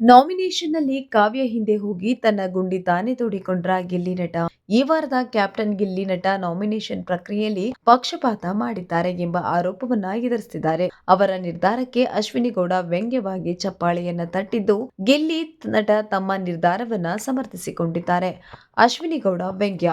ನಾಮಿನೇಷನ್ನಲ್ಲಿ ಕಾವ್ಯ ಹಿಂದೆ ಹೋಗಿ ತನ್ನ ಗುಂಡಿ ತಾನೇ ತೋಡಿಕೊಂಡ್ರ ಗಿಲ್ಲಿ ನಟ. ಈ ವಾರದ ಕ್ಯಾಪ್ಟನ್ ಗಿಲ್ಲಿ ನಟ ನಾಮಿನೇಷನ್ ಪ್ರಕ್ರಿಯೆಯಲ್ಲಿ ಪಕ್ಷಪಾತ ಮಾಡಿದ್ದಾರೆ ಎಂಬ ಆರೋಪವನ್ನ ಎದುರಿಸಿದ್ದಾರೆ. ಅವರ ನಿರ್ಧಾರಕ್ಕೆ ಅಶ್ವಿನಿ ಗೌಡ ವ್ಯಂಗ್ಯವಾಗಿ ಚಪ್ಪಾಳೆಯನ್ನ ತಟ್ಟಿದ್ದು ಗಿಲ್ಲಿ ನಟ ತಮ್ಮ ನಿರ್ಧಾರವನ್ನ ಸಮರ್ಥಿಸಿಕೊಂಡಿದ್ದಾರೆ. ಅಶ್ವಿನಿ ಗೌಡ ವ್ಯಂಗ್ಯ.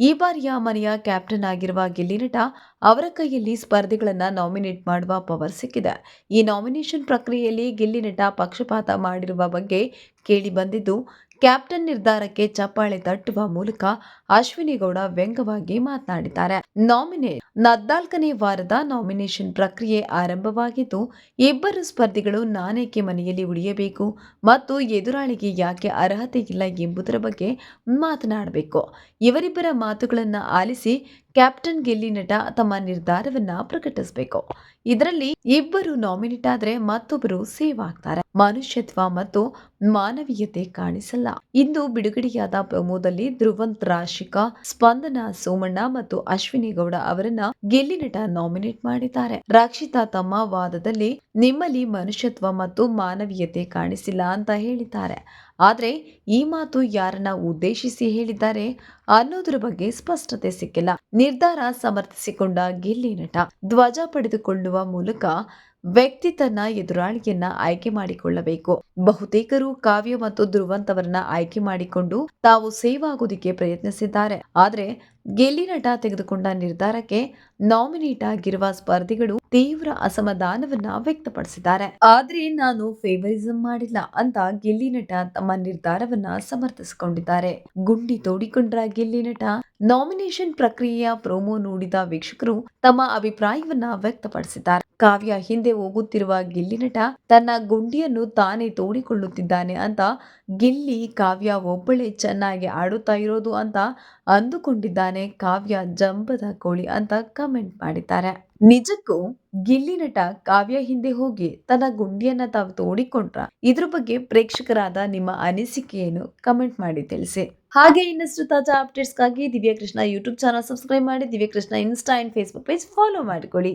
ಈ ಬಾರಿಯ ಮನೆಯ ಕ್ಯಾಪ್ಟನ್ ಆಗಿರುವ ಗಿಲ್ಲಿ ನಟ ಅವರ ಕೈಯಲ್ಲಿ ಸ್ಪರ್ಧಿಗಳನ್ನು ನಾಮಿನೇಟ್ ಮಾಡುವ ಪವರ್ ಸಿಕ್ಕಿದೆ. ಈ ನಾಮಿನೇಷನ್ ಪ್ರಕ್ರಿಯೆಯಲ್ಲಿ ಗಿಲ್ಲಿ ನಟ ಪಕ್ಷಪಾತ ಮಾಡಿರುವ ಬಗ್ಗೆ ಕೇಳಿ ಬಂದಿದ್ದು ಕ್ಯಾಪ್ಟನ್ ನಿರ್ಧಾರಕ್ಕೆ ಚಪ್ಪಾಳೆ ತಟ್ಟುವ ಮೂಲಕ ಅಶ್ವಿನಿಗೌಡ ವ್ಯಂಗ್ಯವಾಗಿ ಮಾತನಾಡಿದ್ದಾರೆ. ನಾಮಿನೇಟ್ ನದ್ನಾಲ್ಕನೇ ವಾರದ ನಾಮಿನೇಷನ್ ಪ್ರಕ್ರಿಯೆ ಆರಂಭವಾಗಿದ್ದು, ಇಬ್ಬರು ಸ್ಪರ್ಧಿಗಳು ನಾನೇಕೆ ಮನೆಯಲ್ಲಿ ಉಳಿಯಬೇಕು ಮತ್ತು ಎದುರಾಳಿಗೆ ಯಾಕೆ ಅರ್ಹತೆ ಇಲ್ಲ ಎಂಬುದರ ಬಗ್ಗೆ ಮಾತನಾಡಬೇಕು. ಇವರಿಬ್ಬರ ಮಾತುಗಳನ್ನು ಆಲಿಸಿ ಕ್ಯಾಪ್ಟನ್ ಗೆಲ್ಲಿ ನಟ ತಮ್ಮ ನಿರ್ಧಾರವನ್ನ ಪ್ರಕಟಿಸಬೇಕು. ಇದರಲ್ಲಿ ಇಬ್ಬರು ನಾಮಿನೇಟ್ ಆದ್ರೆ ಮತ್ತೊಬ್ಬರು ಸೇವ್ ಆಗ್ತಾರೆ. ಮನುಷ್ಯತ್ವ ಮತ್ತು ಮಾನವೀಯತೆ ಕಾಣಿಸಲ್ಲ. ಇಂದು ಬಿಡುಗಡೆಯಾದ ಪ್ರಮೋದಲ್ಲಿ ಧ್ರುವಂತ್ ರಾಶಿಕಾ, ಸ್ಪಂದನ ಸೋಮಣ್ಣ ಮತ್ತು ಅಶ್ವಿನಿ ಗೌಡ ಅವರನ್ನ ಗೆಲ್ಲಿ ನಟ ನಾಮಿನೇಟ್ ಮಾಡಿದ್ದಾರೆ. ರಕ್ಷಿತಾ ತಮ್ಮ ವಾದದಲ್ಲಿ ನಿಮ್ಮಲ್ಲಿ ಮನುಷ್ಯತ್ವ ಮತ್ತು ಮಾನವೀಯತೆ ಕಾಣಿಸಿಲ್ಲ ಅಂತ ಹೇಳಿದ್ದಾರೆ. ಆದ್ರೆ ಈ ಮಾತು ಯಾರನ್ನ ಉದ್ದೇಶಿಸಿ ಹೇಳಿದ್ದಾರೆ ಅನ್ನೋದ್ರ ಬಗ್ಗೆ ಸ್ಪಷ್ಟತೆ ಸಿಕ್ಕಿಲ್ಲ. ನಿರ್ಧಾರ ಸಮರ್ಥಿಸಿಕೊಂಡ ಗಿಲ್ಲಿ ನಟ ಧ್ವಜ ಪಡೆದುಕೊಳ್ಳುವ ಮೂಲಕ ವ್ಯಕ್ತಿ ತನ್ನ ಎದುರಾಳಿಯನ್ನ ಆಯ್ಕೆ ಮಾಡಿಕೊಳ್ಳಬೇಕು. ಬಹುತೇಕರು ಕಾವ್ಯ ಮತ್ತು ಧ್ರುವಂತವರನ್ನ ಆಯ್ಕೆ ಮಾಡಿಕೊಂಡು ತಾವು ಸೇವ್ ಆಗೋದಿಕ್ಕೆ ಪ್ರಯತ್ನಿಸಿದ್ದಾರೆ. ಆದ್ರೆ ಗೆಲ್ಲಿ ನಟ ತೆಗೆದುಕೊಂಡ ನಿರ್ಧಾರಕ್ಕೆ ನಾಮಿನೇಟ್ ಆಗಿರುವ ಸ್ಪರ್ಧಿಗಳು ತೀವ್ರ ಅಸಮಾಧಾನವನ್ನ ವ್ಯಕ್ತಪಡಿಸಿದ್ದಾರೆ. ಆದ್ರೆ ನಾನು ಫೇವರಿಸಂ ಮಾಡಿಲ್ಲ ಅಂತ ಗೆಲ್ಲಿ ನಟ ತಮ್ಮ ನಿರ್ಧಾರವನ್ನ ಸಮರ್ಥಿಸಿಕೊಂಡಿದ್ದಾರೆ. ಗುಂಡಿ ತೋಡಿಕೊಂಡ್ರ ಗೆಲ್ಲಿ ನಟ ನಾಮಿನೇಷನ್ ಪ್ರಕ್ರಿಯೆಯ ಪ್ರೋಮೋ ನೋಡಿದ ವೀಕ್ಷಕರು ತಮ್ಮ ಅಭಿಪ್ರಾಯವನ್ನ ವ್ಯಕ್ತಪಡಿಸಿದ್ದಾರೆ. ಕಾವ್ಯ ಹಿಂದೆ ಹೋಗುತ್ತಿರುವ ಗಿಲ್ಲಿ ನಟ ತನ್ನ ಗುಂಡಿಯನ್ನು ತಾನೇ ತೋಡಿಕೊಳ್ಳುತ್ತಿದ್ದಾನೆ ಅಂತ ಗಿಲ್ಲಿ ಕಾವ್ಯ ಒಬ್ಬಳೇ ಚೆನ್ನಾಗಿ ಆಡುತ್ತಾ ಇರೋದು ಅಂತ ಅಂದುಕೊಂಡಿದ್ದಾನೆ ಕಾವ್ಯ ಜಂಬದ ಕೋಳಿ ಅಂತ ಕಮೆಂಟ್ ಮಾಡಿದ್ದಾರೆ. ನಿಜಕ್ಕೂ ಗಿಲ್ಲಿ ನಟ ಕಾವ್ಯ ಹಿಂದೆ ಹೋಗಿ ತನ್ನ ಗುಂಡಿಯನ್ನ ತಾವು ತೋಡಿಕೊಂಡ್ರ? ಇದ್ರ ಬಗ್ಗೆ ಪ್ರೇಕ್ಷಕರಾದ ನಿಮ್ಮ ಅನಿಸಿಕೆಯನ್ನು ಕಮೆಂಟ್ ಮಾಡಿ ತಿಳಿಸಿ. ಹಾಗೆ ಇನ್ನಷ್ಟು ತಾಜಾ ಅಪ್ಡೇಟ್ಸ್ಗಾಗಿ ದಿವ್ಯ ಕೃಷ್ಣ ಯೂಟ್ಯೂಬ್ ಚಾನಲ್ ಸಬ್ಸ್ಕ್ರೈಬ್ ಮಾಡಿ Divya Krishna insta and Facebook page follow ಮಾಡಿಕೊಳ್ಳಿ.